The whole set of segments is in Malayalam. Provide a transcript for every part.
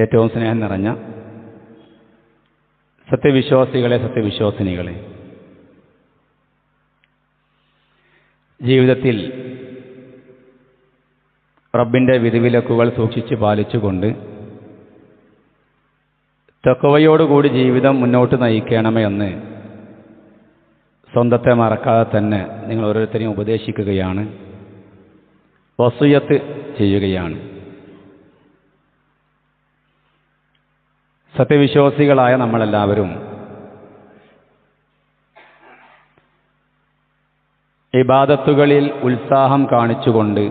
ഏറ്റവും സ്നേഹം നിറഞ്ഞ സത്യവിശ്വാസികളെ സത്യവിശ്വാസിനികളെ. ജീവിതത്തിൽ റബ്ബിന്റെ വിധിവിലക്കുകൾ സൂക്ഷിച്ച് പാലിച്ചുകൊണ്ട് തെക്കവയോടുകൂടി ജീവിതം മുന്നോട്ട് നയിക്കണമേ എന്ന് സ്വന്തത്തെ മറക്കാതെ തന്നെ നിങ്ങൾ ഓരോരുത്തരെയും ഉപദേശിക്കുകയാണ്. വസുയത്ത് ചെയ്യുകയാണ്. സത്യവിശ്വാസികളായ നമ്മളെല്ലാവരും ഇബാദത്തുകളിൽ ഉത്സാഹം കാണിച്ചുകൊണ്ട്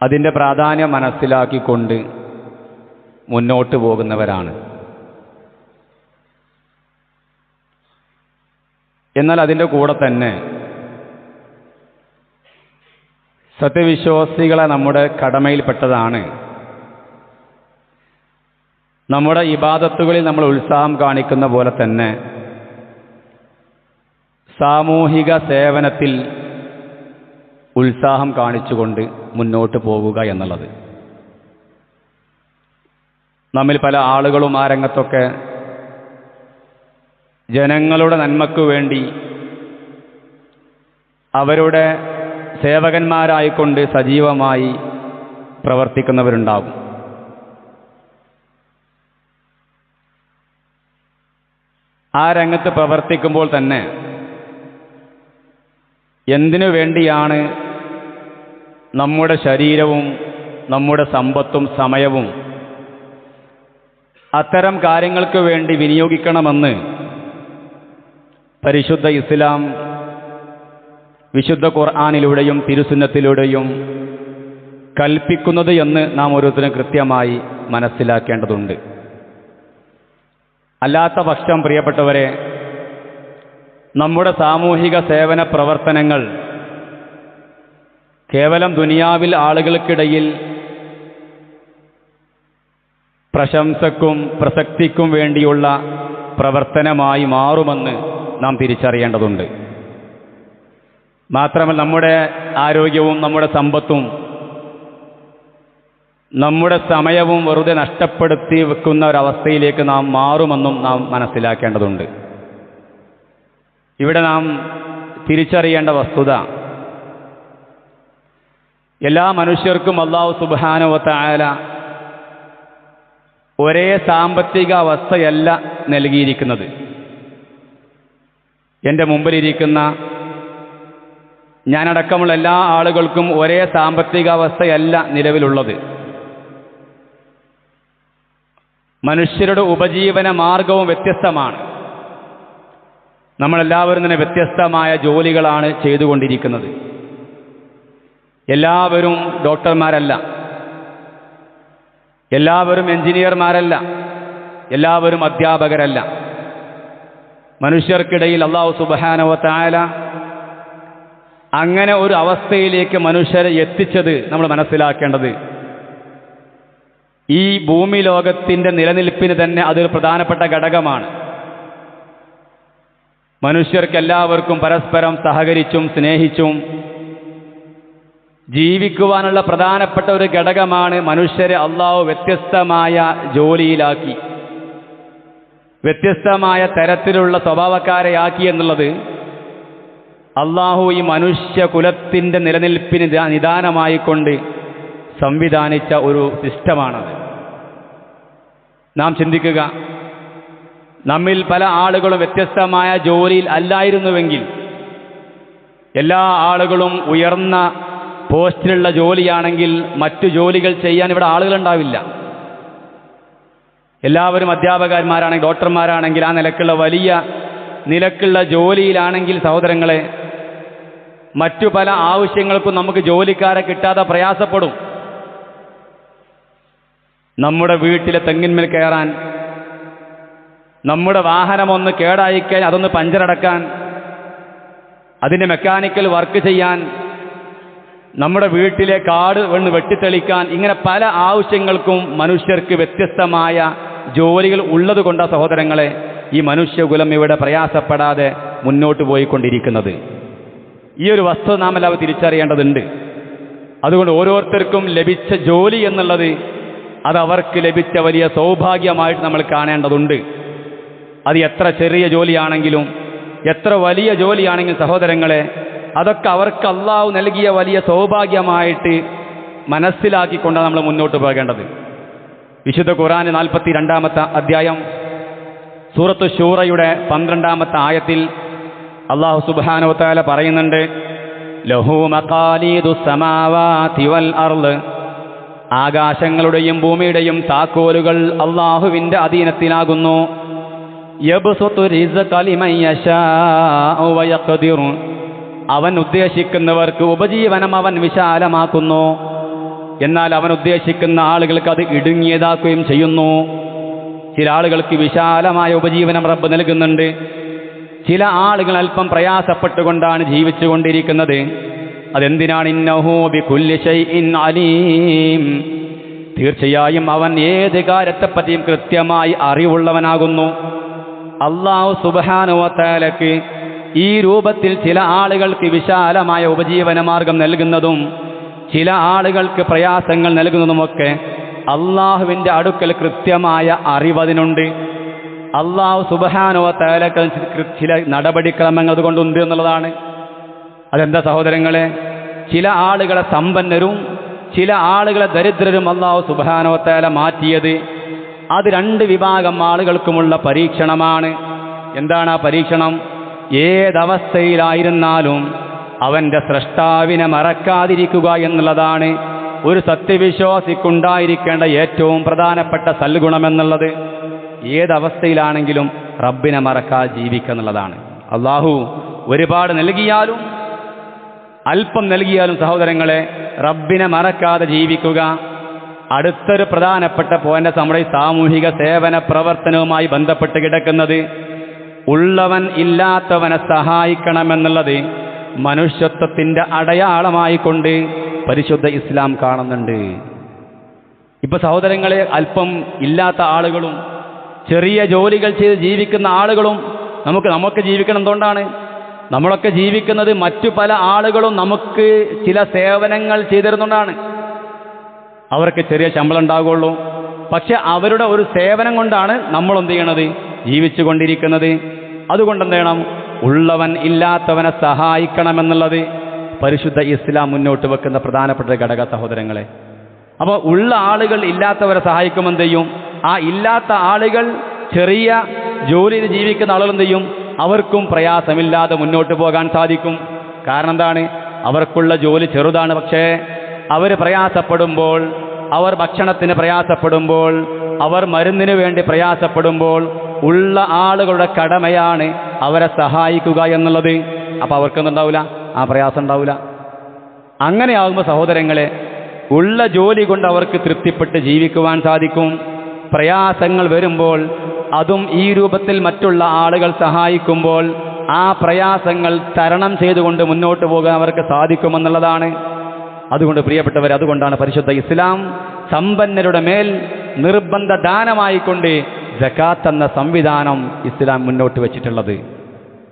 അതിന്റെ പ്രാധാന്യം മനസ്സിലാക്കിക്കൊണ്ട് മുന്നോട്ട് പോകുന്നവരാണ്. എന്നാൽ അതിന്റെ കൂടെ തന്നെ സത്യവിശ്വാസികളെ നമ്മുടെ കടമയിൽപ്പെട്ടതാണ്. നമ്മുടെ ഇബാദത്തുകളിൽ നമ്മൾ ഉത്സാഹം കാണിക്കുന്ന പോലെ തന്നെ സാമൂഹിക സേവനത്തിൽ ഉത്സാഹം കാണിച്ചുകൊണ്ട് മുന്നോട്ട് പോവുക എന്നുള്ളത്. നമ്മിൽ പല ആളുകളും ആ രംഗത്തൊക്കെ ജനങ്ങളുടെ നന്മയ്ക്കു വേണ്ടി അവരുടെ സേവകന്മാരായിക്കൊണ്ട് സജീവമായി പ്രവർത്തിക്കുന്നവരുണ്ടാകും. ആ രംഗത്ത് പ്രവർത്തിക്കുമ്പോൾ തന്നെ എന്തിനു വേണ്ടിയാണ് നമ്മുടെ ശരീരവും നമ്മുടെ സമ്പത്തും സമയവും അത്തരം കാര്യങ്ങൾക്ക് വേണ്ടി വിനിയോഗിക്കണമെന്ന് പരിശുദ്ധ ഇസ്ലാം വിശുദ്ധ ഖുർആാനിലൂടെയും തിരുസുന്നത്തിലൂടെയും കൽപ്പിക്കുന്നത് എന്ന് നാം ഓരോരുത്തരും കൃത്യമായി മനസ്സിലാക്കേണ്ടതുണ്ട്. അല്ലാത്ത പക്ഷം പ്രിയപ്പെട്ടവരെ നമ്മുടെ സാമൂഹിക സേവന പ്രവർത്തനങ്ങൾ കേവലം ദുനിയാവിൽ ആളുകൾക്കിടയിൽ പ്രശംസക്കും പ്രസക്തിക്കും വേണ്ടിയുള്ള പ്രവർത്തനമായി മാറുമെന്ന് നാം തിരിച്ചറിയേണ്ടതുണ്ട്. മാത്രമല്ല നമ്മുടെ ആരോഗ്യവും നമ്മുടെ സമ്പത്തും നമ്മുടെ സമയവും വെറുതെ നഷ്ടപ്പെടുത്തി വെക്കുന്ന ഒരവസ്ഥയിലേക്ക് നാം മാറുമെന്നും നാം മനസ്സിലാക്കേണ്ടതുണ്ട്. ഇവിടെ നാം തിരിച്ചറിയേണ്ട വസ്തുത എല്ലാ മനുഷ്യർക്കും അള്ളാഹു സുബാനുവത്തായാല ഒരേ സാമ്പത്തിക അവസ്ഥയല്ല നൽകിയിരിക്കുന്നത്. എന്റെ മുമ്പിലിരിക്കുന്ന ഞാനടക്കമുള്ള എല്ലാ ആളുകൾക്കും ഒരേ സാമ്പത്തികാവസ്ഥയല്ല നിലവിലുള്ളത്. മനുഷ്യരുടെ ഉപജീവന മാർഗവും വ്യത്യസ്തമാണ്. നമ്മളെല്ലാവരും തന്നെ വ്യത്യസ്തമായ ജോലികളാണ് ചെയ്തുകൊണ്ടിരിക്കുന്നത്. എല്ലാവരും ഡോക്ടർമാരല്ല. എല്ലാവരും എഞ്ചിനീയർമാരല്ല. എല്ലാവരും അധ്യാപകരല്ല. മനുഷ്യർക്കിടയിൽ അള്ളാഹു തായാല അങ്ങനെ ഒരു അവസ്ഥയിലേക്ക് മനുഷ്യരെ എത്തിച്ചത് നമ്മൾ മനസ്സിലാക്കേണ്ടത്. ഈ ഭൂമി ലോകത്തിന്റെ നിലനിൽപ്പിന് തന്നെ അതൊരു പ്രധാനപ്പെട്ട ഘടകമാണ്. മനുഷ്യർക്കെല്ലാവർക്കും പരസ്പരം സഹകരിച്ചും സ്നേഹിച്ചും ജീവിക്കുവാനുള്ള പ്രധാനപ്പെട്ട ഒരു ഘടകമാണ് മനുഷ്യരെ അള്ളാഹു വ്യത്യസ്തമായ ജോലിയിലാക്കി വ്യത്യസ്തമായ തരത്തിലുള്ള സ്വഭാവക്കാരെയാക്കി എന്നുള്ളത് അള്ളാഹു ഈ മനുഷ്യ കുലത്തിന്റെ നിലനിൽപ്പിന് നിദാനമായിക്കൊണ്ട് സംവിധാനിച്ച ഒരു സിസ്റ്റമാണത്. നാം ചിന്തിക്കുക നമ്മിൽ പല ആളുകളും വ്യത്യസ്തമായ ജോലിയിൽ അല്ലായിരുന്നുവെങ്കിൽ എല്ലാ ആളുകളും ഉയർന്ന പോസ്റ്റിലുള്ള ജോലിയാണെങ്കിൽ മറ്റു ജോലികൾ ചെയ്യാൻ ഇവിടെ ആളുകളുണ്ടാവില്ല. എല്ലാവരും അധ്യാപകന്മാരാണെങ്കിൽ ഡോക്ടർമാരാണെങ്കിൽ ആ നിലക്കുള്ള വലിയ നിലക്കുള്ള ജോലിയിലാണെങ്കിൽ സഹോദരങ്ങളെ മറ്റു പല ആവശ്യങ്ങൾക്കും നമുക്ക് ജോലിക്കാരെ കിട്ടാതെ പ്രയാസപ്പെടും. നമ്മുടെ വീട്ടിലെ തെങ്ങിന്മേൽ കയറാൻ നമ്മുടെ വാഹനം ഒന്ന് കേടായിക്കാൻ അതൊന്ന് പഞ്ചറടക്കാൻ അതിന്റെ മെക്കാനിക്കൽ വർക്ക് ചെയ്യാൻ നമ്മുടെ വീട്ടിലെ കാട് ഒന്ന് വെട്ടിത്തെളിക്കാൻ ഇങ്ങനെ പല ആവശ്യങ്ങൾക്കും മനുഷ്യർക്ക് വ്യത്യസ്തമായ ജോലികൾ ഉള്ളതുകൊണ്ടാണ് സഹോദരങ്ങളെ ഈ മനുഷ്യകുലം ഇവിടെ പ്രയാസപ്പെടാതെ മുന്നോട്ട് പോയിക്കൊണ്ടിരിക്കുന്നത്. ഈ ഒരു വസ്തുത നാം എല്ലാവരും തിരിച്ചറിയേണ്ടതുണ്ട്. അതുകൊണ്ട് ഓരോരുത്തർക്കും ലഭിച്ച ജോലി എന്നുള്ളത് അത് അവർക്ക് ലഭിച്ച വലിയ സൗഭാഗ്യമായിട്ട് നമ്മൾ കാണേണ്ടതുണ്ട്. അത് എത്ര ചെറിയ ജോലിയാണെങ്കിലും എത്ര വലിയ ജോലിയാണെങ്കിലും സഹോദരങ്ങളെ അതൊക്കെ അവർക്ക് അള്ളാഹു നൽകിയ വലിയ സൗഭാഗ്യമായിട്ട് മനസ്സിലാക്കിക്കൊണ്ടാണ് നമ്മൾ മുന്നോട്ട് പോകേണ്ടത്. വിശുദ്ധ ഖുറാൻ നാൽപ്പത്തി രണ്ടാമത്തെ അധ്യായം സൂറത്ത് ഷൂറയുടെ പന്ത്രണ്ടാമത്തെ ആയത്തിൽ അള്ളാഹു സുബാനോത്താല പറയുന്നുണ്ട് ആകാശങ്ങളുടെയും ഭൂമിയുടെയും താക്കോലുകൾ അള്ളാഹുവിന്റെ അധീനത്തിലാകുന്നു. അവൻ ഉദ്ദേശിക്കുന്നവർക്ക് ഉപജീവനം അവൻ വിശാലമാക്കുന്നു. എന്നാൽ അവൻ ഉദ്ദേശിക്കുന്ന ആളുകൾക്ക് അത് ഇടുങ്ങിയതാക്കുകയും ചെയ്യുന്നു. ചില ആളുകൾക്ക് വിശാലമായ ഉപജീവനം റബ്ബ് നൽകുന്നുണ്ട്. ചില ആളുകൾ അല്പം പ്രയാസപ്പെട്ടുകൊണ്ടാണ് ജീവിച്ചുകൊണ്ടിരിക്കുന്നത്. അതെന്തിനാണ് ഇന്നഹൂബി ബികുല്ലി ശൈഇൻ അലീം? തീർച്ചയായും അവൻ ഏത് കാര്യത്തെപ്പറ്റിയും കൃത്യമായി അറിവുള്ളവനാകുന്നു. അള്ളാഹു സുബാനുവത്താലക്ക് ഈ രൂപത്തിൽ ചില ആളുകൾക്ക് വിശാലമായ ഉപജീവന മാർഗം നൽകുന്നതും ചില ആളുകൾക്ക് പ്രയാസങ്ങൾ നൽകുന്നതുമൊക്കെ അള്ളാഹുവിന്റെ അടുക്കൽ കൃത്യമായ അറിവതിനുണ്ട്. അള്ളാഹു സുബഹാനുവത്താലക്ക് ചില നടപടിക്രമങ്ങൾ അതുകൊണ്ടുണ്ട് എന്നുള്ളതാണ്. അതെന്താ സഹോദരങ്ങളെ? ചില ആളുകളെ സമ്പന്നരും ചില ആളുകളെ ദരിദ്രരും അള്ളാഹു സുബാനോത്താല മാറ്റിയത് അത് രണ്ട് വിഭാഗം ആളുകൾക്കുമുള്ള പരീക്ഷണമാണ്. എന്താണ് ആ പരീക്ഷണം? ഏതവസ്ഥയിലായിരുന്നാലും അവന്റെ സ്രഷ്ടാവിനെ മറക്കാതിരിക്കുക എന്നുള്ളതാണ്. ഒരു സത്യവിശ്വാസിക്കുണ്ടായിരിക്കേണ്ട ഏറ്റവും പ്രധാനപ്പെട്ട സൽഗുണമെന്നുള്ളത്. ഏതവസ്ഥയിലാണെങ്കിലും റബ്ബിനെ മറക്കാതെ ജീവിക്കുക എന്നുള്ളതാണ്. അള്ളാഹു ഒരുപാട് നൽകിയാലും അല്പം നൽകിയാലും സഹോദരങ്ങളെ റബ്ബിനെ മറക്കാതെ ജീവിക്കുക. അടുത്തൊരു പ്രധാനപ്പെട്ട പോയിന്റ് നമ്മുടെ സാമൂഹിക സേവന പ്രവർത്തനവുമായി ബന്ധപ്പെട്ട് കിടക്കുന്നത്. ഉള്ളവൻ ഇല്ലാത്തവനെ സഹായിക്കണമെന്നുള്ളത് മനുഷ്യത്വത്തിന്റെ അടയാളമായിക്കൊണ്ട് പരിശുദ്ധ ഇസ്ലാം കാണുന്നുണ്ട്. ഇപ്പൊ സഹോദരങ്ങളെ അല്പം ഇല്ലാത്ത ആളുകളും ചെറിയ ജോലികൾ ചെയ്ത് ജീവിക്കുന്ന ആളുകളും നമുക്ക് നമുക്ക് ജീവിക്കണം എന്തുകൊണ്ടാണ്? നമ്മളൊക്കെ ജീവിക്കുന്നത് മറ്റു പല ആളുകളും നമുക്ക് ചില സേവനങ്ങൾ ചെയ്തിരുന്നുകൊണ്ടാണ് അവർക്ക് ചെറിയ ശമ്പളം ഉണ്ടാകുള്ളൂ പക്ഷെ അവരുടെ ഒരു സേവനം കൊണ്ടാണ് നമ്മൾ എന്ത് ചെയ്യണത്? ജീവിച്ചു കൊണ്ടിരിക്കുന്നത്. അതുകൊണ്ട് എന്ത് ചെയ്യണം? ഉള്ളവൻ ഇല്ലാത്തവനെ സഹായിക്കണമെന്നുള്ളത് പരിശുദ്ധ ഇസ്ലാം മുന്നോട്ട് വെക്കുന്ന പ്രധാനപ്പെട്ട ഘടക സഹോദരങ്ങളെ. അപ്പോൾ ഉള്ള ആളുകൾ ഇല്ലാത്തവരെ സഹായിക്കുമെന്ത് ചെയ്യും? ആ ഇല്ലാത്ത ആളുകൾ ചെറിയ ജോലിയിൽ ജീവിക്കുന്ന ആളുകൾ ചെയ്യും? അവർക്കും പ്രയാസമില്ലാതെ മുന്നോട്ട് പോകാൻ സാധിക്കും. കാരണം എന്താണ്? അവർക്കുള്ള ജോലി ചെറുതാണ്. പക്ഷേ അവർ പ്രയാസപ്പെടുമ്പോൾ അവർ ഭക്ഷണത്തിന് പ്രയാസപ്പെടുമ്പോൾ അവർ മരുന്നിന് വേണ്ടി പ്രയാസപ്പെടുമ്പോൾ ഉള്ള ആളുകളുടെ കടമയാണ് അവരെ സഹായിക്കുക എന്നുള്ളത്. അപ്പോൾ അവർക്കൊന്നും ഉണ്ടാവില്ല ആ പ്രയാസം ഉണ്ടാവില്ല അങ്ങനെയാകുമ്പോൾ സഹോദരങ്ങളെ ഉള്ള ജോലി കൊണ്ട് അവർക്ക് തൃപ്തിപ്പെട്ട് ജീവിക്കുവാൻ സാധിക്കും. പ്രയാസങ്ങൾ വരുമ്പോൾ അതും ഈ രൂപത്തിൽ മറ്റുള്ള ആളുകൾ സഹായിക്കുമ്പോൾ ആ പ്രയാസങ്ങൾ തരണം ചെയ്തുകൊണ്ട് മുന്നോട്ട് പോകാൻ അവർക്ക് സാധിക്കുമെന്നുള്ളതാണ്. അതുകൊണ്ട് പ്രിയപ്പെട്ടവർ അതുകൊണ്ടാണ് പരിശുദ്ധ ഇസ്ലാം സമ്പന്നരുടെ മേൽ നിർബന്ധ ദാനമായിക്കൊണ്ട് ജക്കാത്ത് എന്ന സംവിധാനം ഇസ്ലാം മുന്നോട്ട് വെച്ചിട്ടുള്ളത്.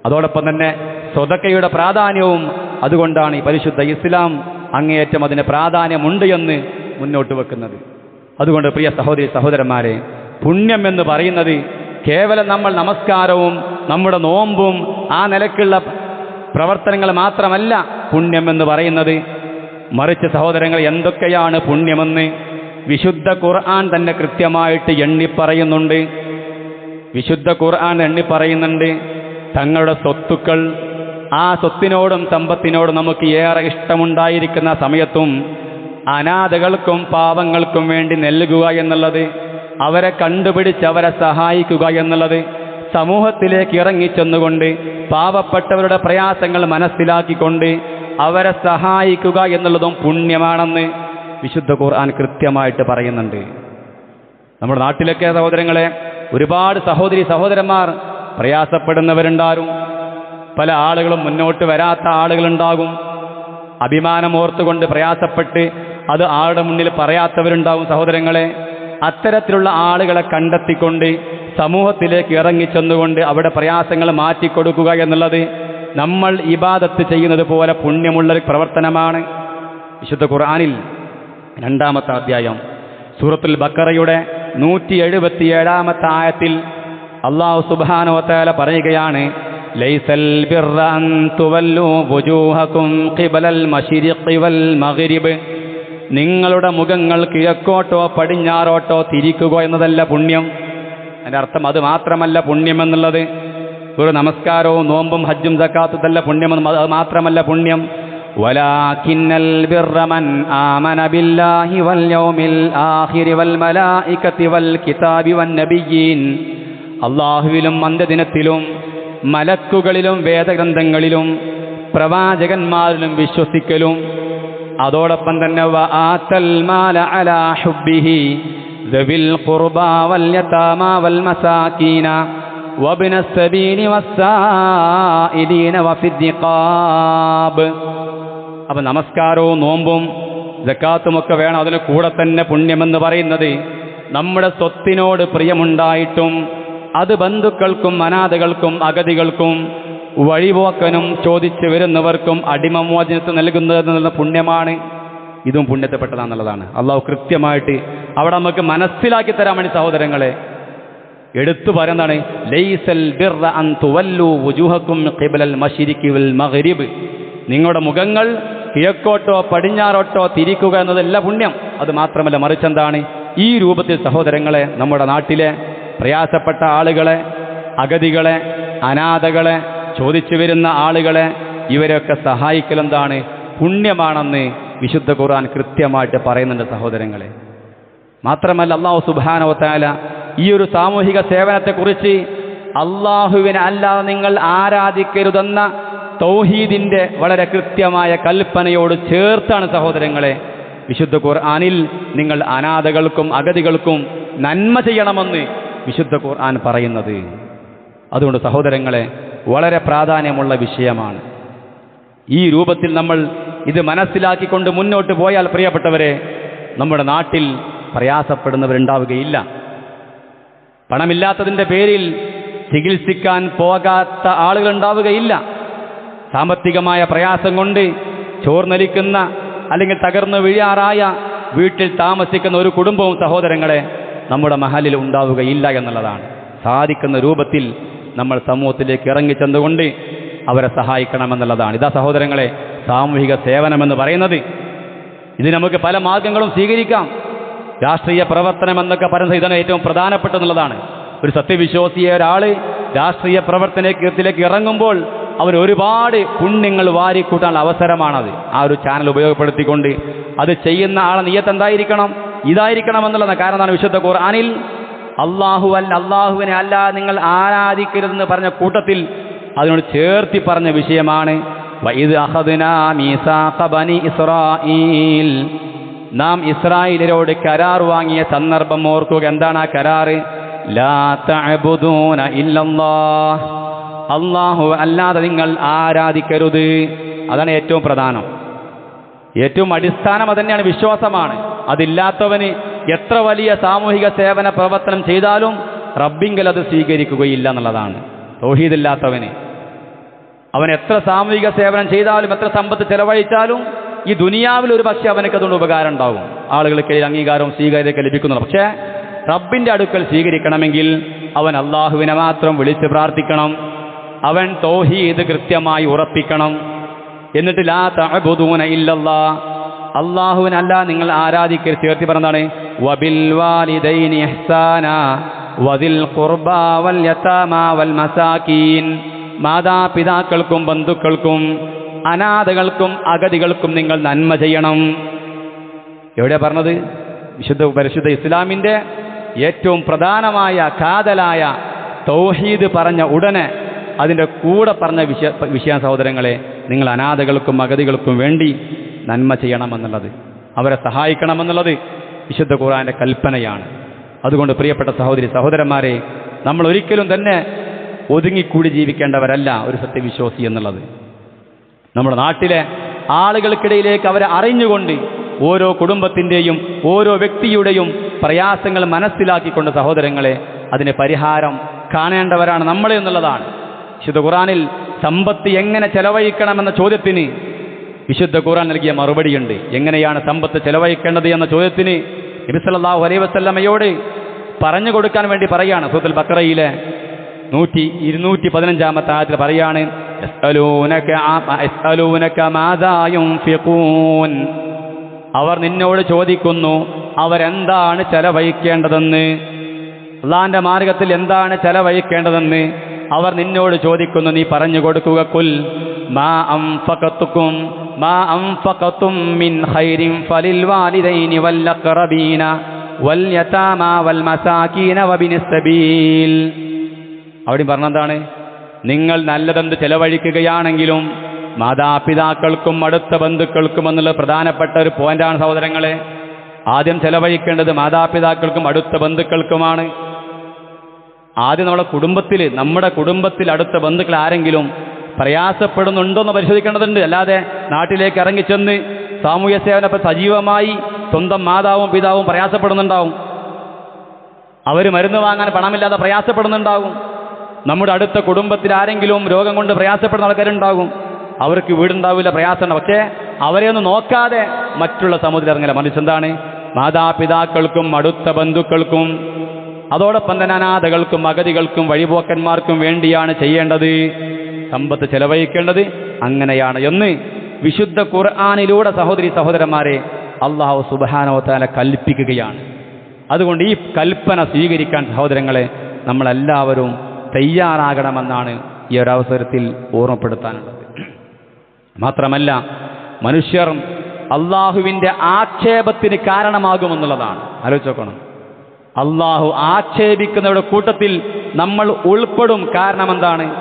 അതോടൊപ്പം തന്നെ സ്വതക്കയുടെ പ്രാധാന്യവും അതുകൊണ്ടാണ് ഈ പരിശുദ്ധ ഇസ്ലാം അങ്ങേയറ്റം അതിന് പ്രാധാന്യമുണ്ട് എന്ന് മുന്നോട്ട് വെക്കുന്നത്. അതുകൊണ്ട് പ്രിയ സഹോദരി സഹോദരന്മാരെ പുണ്യം എന്ന് പറയുന്നത് കേവലം നമ്മൾ നമസ്കാരവും നമ്മുടെ നോമ്പും ആ നിലക്കുള്ള പ്രവർത്തനങ്ങൾ മാത്രമല്ല പുണ്യം എന്ന് പറയുന്നത്. മറിച്ച് സഹോദരങ്ങൾ എന്തൊക്കെയാണ് പുണ്യമെന്ന് വിശുദ്ധ ഖുർആൻ തന്നെ കൃത്യമായിട്ട് എണ്ണിപ്പറയുന്നുണ്ട് വിശുദ്ധ ഖുർആൻ എണ്ണിപ്പറയുന്നുണ്ട് തങ്ങളുടെ സ്വത്തുക്കൾ ആ സ്വത്തിനോടും സമ്പത്തിനോടും നമുക്ക് ഏറെ ഇഷ്ടമുണ്ടായിരിക്കുന്ന സമയത്തും അനാഥകൾക്കും പാവങ്ങൾക്കും വേണ്ടി നൽകുക എന്നുള്ളത് അവരെ കണ്ടുപിടിച്ച് അവരെ സഹായിക്കുക എന്നുള്ളത് സമൂഹത്തിലേക്ക് ഇറങ്ങിച്ചെന്നുകൊണ്ട് പാവപ്പെട്ടവരുടെ പ്രയാസങ്ങൾ മനസ്സിലാക്കിക്കൊണ്ട് അവരെ സഹായിക്കുക എന്നുള്ളതും പുണ്യമാണെന്ന് വിശുദ്ധ ഖുർആൻ കൃത്യമായിട്ട് പറയുന്നുണ്ട്. നമ്മുടെ നാട്ടിലൊക്കെ സഹോദരങ്ങളെ ഒരുപാട് സഹോദരി സഹോദരന്മാർ പ്രയാസപ്പെടുന്നവരുണ്ടാകും പല ആളുകളും മുന്നോട്ട് വരാത്ത ആളുകളുണ്ടാകും. അഭിമാനം ഓർത്തുകൊണ്ട് പ്രയാസപ്പെട്ട് അത് ആളുടെ മുന്നിൽ പറയാത്തവരുണ്ടാവും സഹോദരങ്ങളെ? അത്തരത്തിലുള്ള ആളുകളെ കണ്ടെത്തിക്കൊണ്ട് സമൂഹത്തിലേക്ക് ഇറങ്ങിച്ചെന്നുകൊണ്ട് അവിടെ പ്രയാസങ്ങൾ മാറ്റിക്കൊടുക്കുക എന്നുള്ളത് നമ്മൾ ഇബാദത്ത് ചെയ്യുന്നത് പോലെ പുണ്യമുള്ളൊരു പ്രവർത്തനമാണ്. വിശുദ്ധ ഖുർആാനിൽ രണ്ടാമത്തെ അധ്യായം സൂറത്തുൽ ബക്കറയുടെ നൂറ്റി എഴുപത്തിയേഴാമത്തെ ആയത്തിൽ അള്ളാഹു സുബാനോത്താല പറയുകയാണ് ലൈസൽ നിങ്ങളുടെ മുഖങ്ങൾ കിഴക്കോട്ടോ പടിഞ്ഞാറോട്ടോ തിരിക്കുക എന്നതല്ല പുണ്യം അതിൻ്റെ അർത്ഥം അത് മാത്രമല്ല പുണ്യം എന്നുള്ളത് ഒരു നമസ്കാരവും നോമ്പും ഹജ്ജും സക്കാത്തതല്ല പുണ്യമെന്ന് അത് മാത്രമല്ല പുണ്യം ولكن البر من آمن بالله واليوم الآخر والملائكة والكتاب والنبيين അള്ളാഹുവിലും അന്ത്യദിനത്തിലും മലക്കുകളിലും വേദഗ്രന്ഥങ്ങളിലും പ്രവാചകന്മാരിലും വിശ്വസിക്കലും അതോടൊപ്പം തന്നെ അപ്പൊ നമസ്കാരവും നോമ്പും ജക്കാത്തുമൊക്കെ വേണം അതിന് കൂടെ തന്നെ പുണ്യമെന്ന് പറയുന്നത്. നമ്മുടെ സ്വത്തിനോട് പ്രിയമുണ്ടായിട്ടും അത് ബന്ധുക്കൾക്കും അനാഥകൾക്കും അഗതികൾക്കും വഴിപോക്കനും ചോദിച്ചു വരുന്നവർക്കും അടിമമോചനത്തിന് നൽകുന്നത് എന്നുള്ള പുണ്യമാണ്. ഇതും പുണ്യത്തെപ്പെട്ടതാണെന്നുള്ളതാണ് അള്ളാഹു കൃത്യമായിട്ട് അവിടെ നമുക്ക് മനസ്സിലാക്കി തരാൻ വേണ്ടി സഹോദരങ്ങളെ എടുത്തു പറയുന്നതാണ് ലൈസൽ ബിർറ ഖിബലൽ നിങ്ങളുടെ മുഖങ്ങൾ കിഴക്കോട്ടോ പടിഞ്ഞാറോട്ടോ തിരിക്കുക എന്നതല്ല പുണ്യം. അത് മാത്രമല്ല മറിച്ചെന്താണ് ഈ രൂപത്തിൽ സഹോദരങ്ങളെ നമ്മുടെ നാട്ടിലെ പ്രയാസപ്പെട്ട ആളുകളെ അഗതികളെ അനാഥകളെ ചോദിച്ചു വരുന്ന ആളുകളെ ഇവരെയൊക്കെ സഹായിക്കലെന്താണ് പുണ്യമാണെന്ന് വിശുദ്ധ ഖുർആൻ കൃത്യമായിട്ട് പറയുന്നുണ്ട് സഹോദരങ്ങളെ. മാത്രമല്ല അള്ളാഹു സുബാനവത്താല ഈ ഒരു സാമൂഹിക സേവനത്തെക്കുറിച്ച് അള്ളാഹുവിനെ അല്ലാതെ നിങ്ങൾ ആരാധിക്കരുതെന്ന തൗഹീദിന്റെ വളരെ കൃത്യമായ കൽപ്പനയോട് ചേർത്താണ് സഹോദരങ്ങളെ. വിശുദ്ധ ഖുർആാനിൽ നിങ്ങൾ അനാഥകൾക്കും അഗതികൾക്കും നന്മ ചെയ്യണമെന്ന് വിശുദ്ധ ഖുർആൻ പറയുന്നത്. അതുകൊണ്ട് സഹോദരങ്ങളെ വളരെ പ്രാധാന്യമുള്ള വിഷയമാണ്. ഈ രൂപത്തിൽ നമ്മൾ ഇത് മനസ്സിലാക്കിക്കൊണ്ട് മുന്നോട്ട് പോയാൽ പ്രിയപ്പെട്ടവരെ നമ്മുടെ നാട്ടിൽ പ്രയാസപ്പെടുന്നവരുണ്ടാവുകയില്ല. പണമില്ലാത്തതിന്റെ പേരിൽ ചികിത്സിക്കാൻ പോകാത്ത ആളുകളുണ്ടാവുകയില്ല. സാമ്പത്തികമായ പ്രയാസം കൊണ്ട് ചോർന്നലിക്കുന്ന അല്ലെങ്കിൽ തകർന്നു വീഴാറായ വീട്ടിൽ താമസിക്കുന്ന ഒരു കുടുംബവും സഹോദരങ്ങളെ നമ്മുടെ മഹലിൽ ഉണ്ടാവുകയില്ല എന്നുള്ളതാണ്. സാധിക്കുന്ന രൂപത്തിൽ നമ്മൾ സമൂഹത്തിലേക്ക് ഇറങ്ങിച്ചെന്നുകൊണ്ട് അവരെ സഹായിക്കണമെന്നുള്ളതാണ്. ഇതാ സഹോദരങ്ങളെ സാമൂഹിക സേവനമെന്ന് പറയുന്നത്. ഇത് നമുക്ക് പല മാർഗങ്ങളും സ്വീകരിക്കാം. രാഷ്ട്രീയ പ്രവർത്തനം എന്നൊക്കെ പറയുന്നത് ഇതാണ് ഏറ്റവും പ്രധാനപ്പെട്ടെന്നുള്ളതാണ് ഒരു സത്യവിശ്വാസിയ ഒരാൾ രാഷ്ട്രീയ പ്രവർത്തനത്തിലേക്ക് ഇറങ്ങുമ്പോൾ അവർ ഒരുപാട് പുണ്യങ്ങൾ വാരിക്കൂട്ടാനുള്ള അവസരമാണത്. ആ ഒരു ചാനൽ ഉപയോഗപ്പെടുത്തിക്കൊണ്ട് അത് ചെയ്യുന്ന ആളെ നീയത്ത് എന്തായിരിക്കണം? ഇതായിരിക്കണം എന്നുള്ളതാണ്. കാരണം എന്താണ്? വിശുദ്ധ ഖുർആനിൽ അള്ളാഹു അല്ല അള്ളാഹുവിനെ അല്ല നിങ്ങൾ ആരാധിക്കരുതെന്ന് പറഞ്ഞ കൂട്ടത്തിൽ അതിനോട് ചേർത്തി പറഞ്ഞ വിഷയമാണ്. നാം ഇസ്രായേലരോട് കരാർ വാങ്ങിയ സന്ദർഭം ഓർക്കുക എന്താണ് ആ കരാറ് അള്ളാഹു അല്ലാതെ നിങ്ങൾ ആരാധിക്കരുത്. അതാണ് ഏറ്റവും പ്രധാനം. ഏറ്റവും അടിസ്ഥാനം അതന്നെയാണ് വിശ്വാസമാണ്. അതില്ലാത്തവന് എത്ര വലിയ സാമൂഹിക സേവന പ്രവർത്തനം ചെയ്താലും റബ്ബിങ്കൽ അത് സ്വീകരിക്കുകയില്ല എന്നുള്ളതാണ്. തൗഹീദില്ലാത്തവന്. അവൻ എത്ര സാമൂഹിക സേവനം ചെയ്താലും എത്ര സമ്പത്ത് ചെലവഴിച്ചാലും ഈ ദുനിയാവിൽ ഒരു പക്ഷേ അവനക്ക് അതുകൊണ്ട് ഉപകാരം ഉണ്ടാകും ആളുകൾക്കിടയിൽ അംഗീകാരവും സ്വീകാര്യതയൊക്കെ ലഭിക്കുന്നുണ്ട്. പക്ഷേ റബ്ബിന്റെ അടുക്കൽ സ്വീകരിക്കണമെങ്കിൽ അവൻ അള്ളാഹുവിനെ മാത്രം വിളിച്ച് പ്രാർത്ഥിക്കണം. അവൻ തൗഹീദ് കൃത്യമായി ഉറപ്പിക്കണം. എന്നിട്ട് ലാ തഅബുദൂന ഇല്ലല്ലാ. അല്ലാഹുവിനല്ല നിങ്ങൾ ആരാധിക്കരുത്. ചേർത്തി പറഞ്ഞതാണ് വബിൽ വാലിദൈനി ഇഹ്സാന വദിൽ ഖുർബ വൽ യതാമ വൽ മസാകീൻ. മാതാപിതാക്കൾക്കും ബന്ധുക്കൾക്കും അനാഥകൾക്കും അഗതികൾക്കും നിങ്ങൾ നന്മ ചെയ്യണം. എവിടെ പറഞ്ഞത്? വിശുദ്ധ പരിശുദ്ധ ഇസ്ലാമിന്റെ ഏറ്റവും പ്രധാനമായ കാതലായ തൗഹീദ് പറഞ്ഞ ഉടനെ അതിന്റെ കൂടെ പറഞ്ഞ വിഷയ വിഷയ സഹോദരങ്ങളെ നിങ്ങൾ അനാഥകൾക്കും അഗതികൾക്കും വേണ്ടി നന്മ ചെയ്യണമെന്നുള്ളത് അവരെ സഹായിക്കണമെന്നുള്ളത് വിശുദ്ധ ഖുറാന്റെ കൽപ്പനയാണ്. അതുകൊണ്ട് പ്രിയപ്പെട്ട സഹോദരി സഹോദരന്മാരെ നമ്മൾ ഒരിക്കലും തന്നെ ഒതുങ്ങിക്കൂടി ജീവിക്കേണ്ടവരല്ല ഒരു സത്യവിശ്വാസി എന്നുള്ളത്. നമ്മുടെ നാട്ടിലെ ആളുകൾക്കിടയിലേക്ക് അവരെ അറിഞ്ഞുകൊണ്ട് ഓരോ കുടുംബത്തിന്റെയും ഓരോ വ്യക്തിയുടെയും പ്രയാസങ്ങൾ മനസ്സിലാക്കിക്കൊണ്ട് സഹോദരങ്ങളെ അതിന് പരിഹാരം കാണേണ്ടവരാണ് നമ്മൾ എന്നുള്ളതാണ്. വിശുദ്ധ ഖുറാനിൽ സമ്പത്ത് എങ്ങനെ ചെലവഴിക്കണമെന്ന ചോദ്യത്തിന് വിശുദ്ധ ഖുറാൻ നൽകിയ മറുപടിയുണ്ട്. എങ്ങനെയാണ് സമ്പത്ത് ചെലവഴിക്കേണ്ടത് എന്ന ചോദ്യത്തിന് നബിസല്ലാഹു അലൈ വസല്ലമയോട് പറഞ്ഞു കൊടുക്കാൻ വേണ്ടി പറയാണ്. സുഹൃത്തിൽ ബക്രയിലെ നൂറ്റി ഇരുന്നൂറ്റി പതിനഞ്ചാമത്തെ ആദ്യത്തിൽ പറയാണ്. അവർ നിന്നോട് ചോദിക്കുന്നു അവരെന്താണ് ചെലവഴിക്കേണ്ടതെന്ന്? അള്ളാന്റെ മാർഗത്തിൽ എന്താണ് ചെലവഴിക്കേണ്ടതെന്ന്? അവർ നിന്നോട് ചോദിക്കുന്നു നീ പറഞ്ഞു കൊടുക്കുക കുൽ മാ അംഫഖത്തുക്കും മാ അംഫഖത്തും മിൻ ഖൈരിൻ ഫലിൽ വാലിദൈനി വൽ അഖറബീന വൽ വൽ മസാകീന വബിനിസ് സബീൽ. അവിടെ പറഞ്ഞെന്താണ് നിങ്ങൾ നല്ലതെന്ത് ചെലവഴിക്കുകയാണെങ്കിലും മാതാപിതാക്കൾക്കും അടുത്ത ബന്ധുക്കൾക്കും എന്നുള്ള പ്രധാനപ്പെട്ട ഒരു പോയിന്റാണ് സഹോദരങ്ങളെ. ആദ്യം ചെലവഴിക്കേണ്ടത് മാതാപിതാക്കൾക്കും അടുത്ത ബന്ധുക്കൾക്കുമാണ്. ആദ്യം നമ്മുടെ കുടുംബത്തിൽ നമ്മുടെ കുടുംബത്തിൽ അടുത്ത ബന്ധുക്കൾ ആരെങ്കിലും പ്രയാസപ്പെടുന്നുണ്ടോ എന്ന് പരിശോധിക്കേണ്ടതുണ്ട്. അല്ലാതെ നാട്ടിലേക്ക് ഇറങ്ങിച്ചെന്ന് സാമൂഹ്യ സേവന സജീവമായി സ്വന്തം മാതാവും പിതാവും പ്രയാസപ്പെടുന്നുണ്ടാവും. അവർ മരുന്ന് വാങ്ങാൻ പണമില്ലാതെ പ്രയാസപ്പെടുന്നുണ്ടാവും. നമ്മുടെ അടുത്ത കുടുംബത്തിൽ ആരെങ്കിലും രോഗം കൊണ്ട് പ്രയാസപ്പെടുന്ന ആൾക്കാരുണ്ടാകും. അവർക്ക് വീടുണ്ടാവില്ല പ്രയാസമുണ്ട് പക്ഷേ അവരെ ഒന്ന് നോക്കാതെ മറ്റുള്ള സമൂഹത്തിൽ ഇറങ്ങില്ല മറിച്ച് എന്താണ്? മാതാപിതാക്കൾക്കും അടുത്ത ബന്ധുക്കൾക്കും അതോടൊപ്പം തന്നെ അനാഥകൾക്കും അഗതികൾക്കും വഴിപോക്കന്മാർക്കും വേണ്ടിയാണ് ചെയ്യേണ്ടത്. സമ്പത്ത് ചെലവഴിക്കേണ്ടത് അങ്ങനെയാണ് എന്ന് വിശുദ്ധ ഖുർആാനിലൂടെ സഹോദരി സഹോദരന്മാരെ അള്ളാഹു സുബാനോത്താല കൽപ്പിക്കുകയാണ്. അതുകൊണ്ട് ഈ കൽപ്പന സ്വീകരിക്കാൻ സഹോദരങ്ങളെ നമ്മളെല്ലാവരും തയ്യാറാകണമെന്നാണ് ഈ ഒരവസരത്തിൽ ഓർമ്മപ്പെടുത്താനുള്ളത്. മാത്രമല്ല മനുഷ്യർ അള്ളാഹുവിന്റെ ആക്ഷേപത്തിന് കാരണമാകുമെന്നുള്ളതാണ്. ആലോചിച്ചോക്കണം അള്ളാഹു ആക്ഷേപിക്കുന്നവരുടെ കൂട്ടത്തിൽ നമ്മൾ ഉൾപ്പെടും കാരണം എന്താണ്?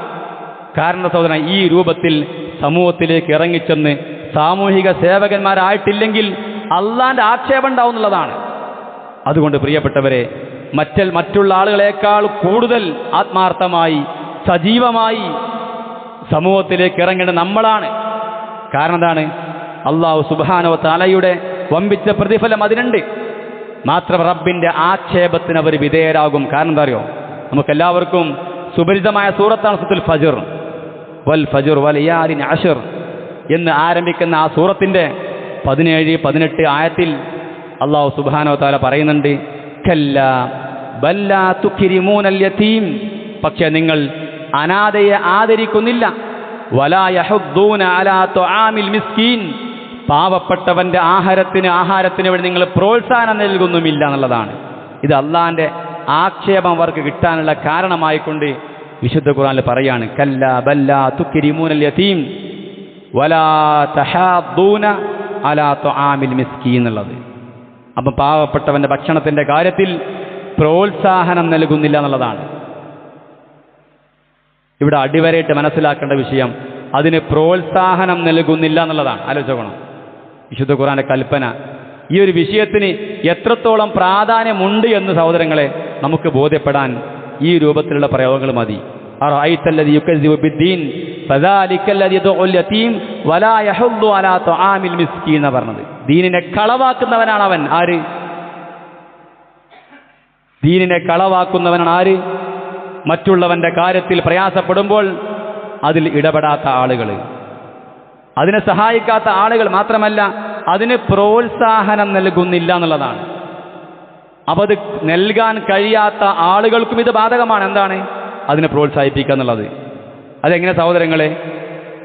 കാരണ സഹോദരൻ ഈ രൂപത്തിൽ സമൂഹത്തിലേക്ക് ഇറങ്ങിച്ചെന്ന് സാമൂഹിക സേവകന്മാരായിട്ടില്ലെങ്കിൽ അള്ളാന്റെ ആക്ഷേപം ഉണ്ടാവുന്നുള്ളതാണ് അതുകൊണ്ട് പ്രിയപ്പെട്ടവരെ മറ്റൽ മറ്റുള്ള ആളുകളെക്കാൾ കൂടുതൽ ആത്മാർത്ഥമായി സജീവമായി സമൂഹത്തിലേക്ക് ഇറങ്ങേണ്ട നമ്മളാണ്. കാരണം എന്താണ്? അള്ളാഹു സുബാനോ തലയുടെ വമ്പിച്ച പ്രതിഫലം അതിനുണ്ട്. മാത്രം റബ്ബിന്റെ ആക്ഷേപത്തിന് അവർ വിധേയരാകും. കാരണം എന്താ അറിയോ? നമുക്കെല്ലാവർക്കും സുപരിചിതമായ സൂറത്താണ് സുത്തുൽ ഫജുർ. വൽ ഫജുർ വൽ യാലിൻ അഷർ എന്ന് ആരംഭിക്കുന്ന ആ സൂറത്തിന്റെ പതിനേഴ് പതിനെട്ട് ആയത്തിൽ അള്ളാഹു സുബാനോ താല പറയുന്നുണ്ട് കല്ല ബല്ലാ തുക്കിരിമൂനൽ യതീം. പക്ഷെ നിങ്ങൾ അനാഥയെ ആദരിക്കുന്നില്ല. വലാ യഹുദ്ദൂന അലാ തുആമിൽ മിസ്കീൻ. പാവപ്പെട്ടവന്റെ ആഹാരത്തിന് ആഹാരത്തിന് വേണ്ടി നിങ്ങൾ പ്രോത്സാഹനം നൽകുന്നുമില്ല എന്നുള്ളതാണ്. ഇത് അള്ളാന്റെ ആക്ഷേപം അവർക്ക് കിട്ടാനുള്ള കാരണമായിക്കൊണ്ട് വിശുദ്ധ ഖുറാനിൽ പറയാണ് കല്ല ബല്ല തുക്കിരിമൂനൽ യതീം വലാ അലാ എന്നുള്ളത്. അപ്പം പാവപ്പെട്ടവന്റെ ഭക്ഷണത്തിന്റെ കാര്യത്തിൽ പ്രോത്സാഹനം നൽകുന്നില്ല എന്നുള്ളതാണ്. ഇവിടെ അടിവരയിട്ട് മനസ്സിലാക്കേണ്ട വിഷയം അതിന് പ്രോത്സാഹനം നൽകുന്നില്ല എന്നുള്ളതാണ്. ആലോചിക്കണം വിശുദ്ധ ഖുറാന്റെ കൽപ്പന. ഈ ഒരു വിഷയത്തിന് എത്രത്തോളം പ്രാധാന്യമുണ്ട് എന്ന് സഹോദരങ്ങളെ നമുക്ക് ബോധ്യപ്പെടാൻ ഈ രൂപത്തിലുള്ള പ്രയോഗങ്ങൾ മതി. പറഞ്ഞത്. ദീനിനെ കളവാക്കുന്നവനാണ് അവൻ ആര്? ദീനിനെ കളവാക്കുന്നവനാണ് ആര്? മറ്റുള്ളവന്റെ കാര്യത്തിൽ പ്രയാസപ്പെടുമ്പോൾ അതിൽ ഇടപെടാത്ത ആളുകൾ അതിനെ സഹായിക്കാത്ത ആളുകൾ മാത്രമല്ല അതിന് പ്രോത്സാഹനം നൽകുന്നില്ല എന്നുള്ളതാണ്. അപ്പോൾ അത് നൽകാൻ കഴിയാത്ത ആളുകൾക്കും ഇത് ബാധകമാണ്. എന്താണ്? അതിനെ പ്രോത്സാഹിപ്പിക്കുക എന്നുള്ളത്. അതെങ്ങനെ സഹോദരങ്ങളെ?